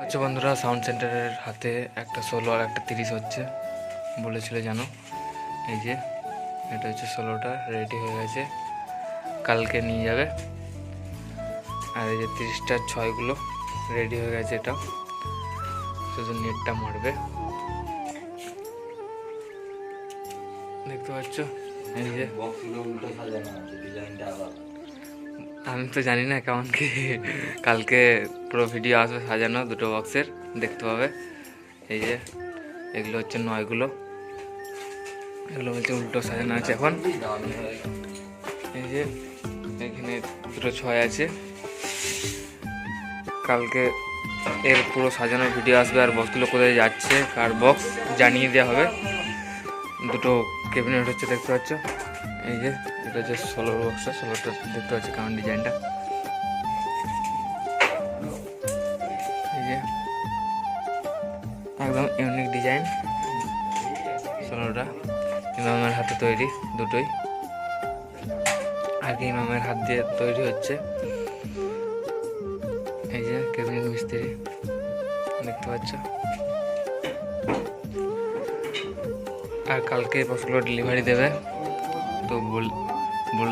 হচ্ছে বন্ধুরা সাউন্ড সেন্টারের হাতে একটা ষোলো আর একটা তিরিশ হচ্ছে। বলেছিল জানো এই যে, এটা হচ্ছে ষোলোটা রেডি হয়ে গেছে। কালকে নিয়ে যাবে। আর এই যে তিরিশটার ছয়গুলো রেডি হয়ে গেছে এটা। শুধু নেটটা মারবে। দেখতে পাচ্ছ? এই যে। ডিজাইনটা আমি তো জানি না কেমন কি। কালকে পুরো ভিডিও আসবে সাজানো, দুটো বক্সের দেখতে পাবে। এই যে, এগুলো হচ্ছে নয়গুলো। এগুলো হচ্ছে উল্টো সাজানো আছে এখন। এই যে, এখানে দুটো ছয় আছে। কালকে এর পুরো সাজানোর ভিডিও আসবে আর বক্সগুলো কোথায় যাচ্ছে, কার বক্স জানিয়ে দেওয়া হবে। দুটো ক্যাবিনেট হচ্ছে, দেখতে পাচ্ছ। এই যে, এটা হচ্ছে ষোলোর বক্সটা ষোলোটা দেখতে পাচ্ছ কেমন ডিজাইনটা এই যে, একদম ইউনিক ডিজাইন ষোলোটা ইমামের হাতে তৈরি, দুটোই। আগে ইমামের হাত দিয়ে তৈরি হচ্ছে। এই যে ক্যাবিনেট মিস্ত্রি, দেখতে পাচ্ছ? আর কালকে বক্সগুলো ডেলিভারি দেবে। তো বল-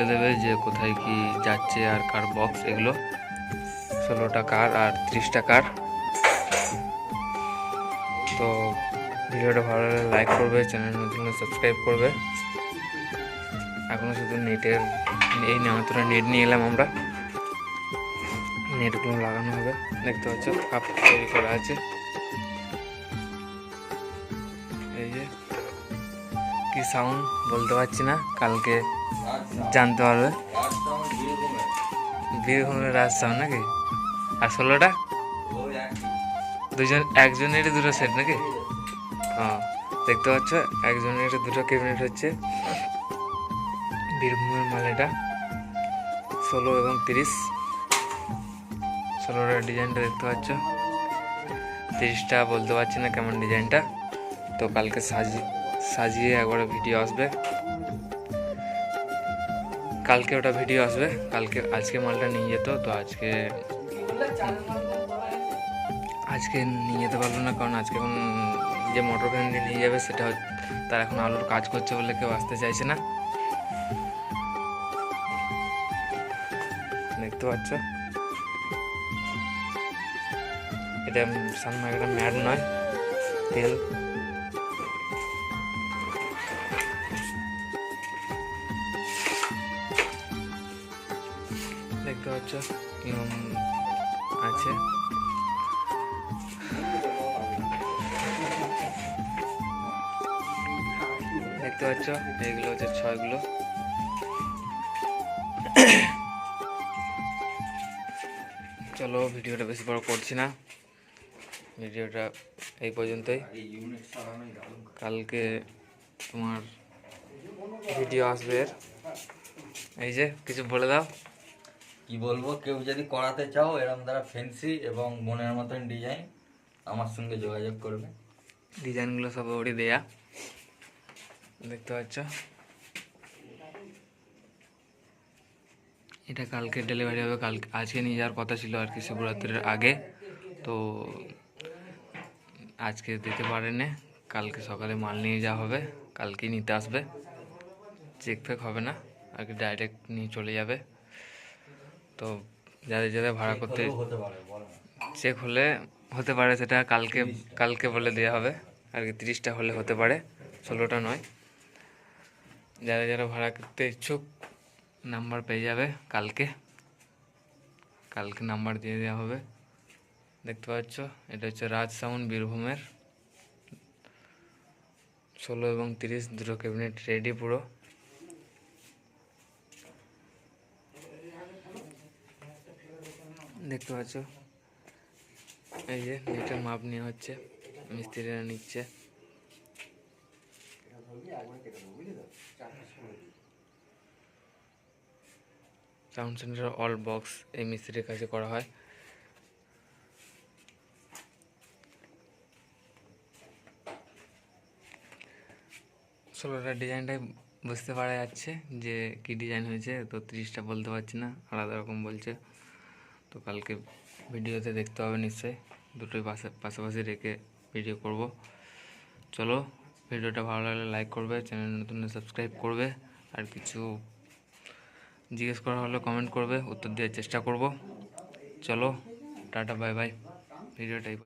দেবে যে কোথায় কি যাচ্ছে আর কার বক্স এগুলো। ষোলোটা কার আর ত্রিশটা কার। তো ভিডিওটা ভালো লাগলে লাইক করবে চ্যানেল নতুন সাবস্ক্রাইব করবে। এখনও শুধু নেটের এই না নেট নিয়ে এলাম আমরা। নেটগুলো লাগানো হবে, দেখতে পাচ্ছ কাপ তৈরি করা আছে। এই যে। কি সাউন্ড বলতে পারছি না, কালকে জানতে পারবে। বীরভূমের। রাজ সাউন্ড নাকি? আর ষোলোটা। দুজন, একজনেরই দুটো সেট নাকি? হ্যাঁ দেখতে পাচ্ছ একজনের দুটো ক্যাবিনেট হচ্ছে। বীরভূমের মাল এটা ষোলো এবং তিরিশ। ষোলোটার ডিজাইনটা দেখতে পাচ্ছ। তিরিশটা বলতে পারছি না কেমন ডিজাইনটা তো কালকে সাজিয়ে সাজিয়ে একবারে ভিডিও আসবে। কালকে ওটা ভিডিও আসবে। কালকে, আজকে মালটা নিয়ে যেত, তো আজকে আজকে নিয়ে যেতে পারব না, কারণ আজকে এখন যে মোটর ভ্যান নিয়ে যাবে, সেটা তার এখন আলুর কাজ করছে বলে কেউ আসতে চাইছে না। দেখতে পাচ্ছ? এটা সামনে একটা ম্যাট নয়, তেল। কিরম আছে। দেখতে পাচ্ছ? এইগুলো হচ্ছে ছয়গুলো। চলো ভিডিওটা বেশি বড় করছি না। ভিডিওটা এই পর্যন্তই। কালকে তোমার ভিডিও আসবে। এই যে কিছু বলে দাও। কি বলব, কেউ যদি করাতে চাও এরকম দ্বারা ফেন্সি এবং মনের মতন ডিজাইন আমার সঙ্গে যোগাযোগ করবে। ডিজাইনগুলো সব ওরই দেয়া। দেখতে পাচ্ছ? এটা কালকে ডেলিভারি হবে কালকে আজকে নিয়ে যাওয়ার কথা ছিল আর কি শিবরাত্রির আগে। তো আজকে দিতে পারেনি, কালকে সকালে মাল নিয়ে যাওয়া হবে, কালকেই নিতে আসবে। চেক ফেক হবে না, আর কি ডাইরেক্ট নিয়ে চলে যাবে। তো যাদের যাদের ভাড়া করতে। চেক হলে হতে পারে সেটা কালকে কালকে বলে দেওয়া হবে। আর কি তিরিশটা হলে হতে পারে ষোলোটা নয়। যারা যারা ভাড়া করতে ইচ্ছুক নাম্বার পেয়ে যাবে কালকে। কালকে নাম্বার দিয়ে দেওয়া হবে। দেখতে পাচ্ছ এটা হচ্ছে রাজ সাউন্ড বীরভূমের। ষোলো এবং তিরিশ দুটো ক্যাবিনেট রেডি পুরো। দেখতে পাচ্ছ? এই যে নেটের মাপ নেওয়া হচ্ছে। মিস্ত্রিরা নিচ্ছে। সাউন্ড সেন্টার অল বক্স এই মিস্ত্রির কাছে করা হয়। ষোলোটা ডিজাইনটাই বুঝতে পারা যাচ্ছে যে কি ডিজাইন হয়েছে, তো তিরিশটা বলতে পারছি না, আলাদা রকম বলছে। তো কালকে ভিডিওতে দেখতে হবে নিশ্চয়ই দুটোই পাশে, পাশাপাশি রেখে ভিডিও করব। চলো, ভিডিওটা ভালো লাগলে লাইক করবে চ্যানেল নতুন সাবস্ক্রাইব করবে, আর কিছু জিজ্ঞেস করা হলে কমেন্ট করবে, উত্তর দেওয়ার চেষ্টা করব। চলো, টাটা বাই বাই ভিডিওটাই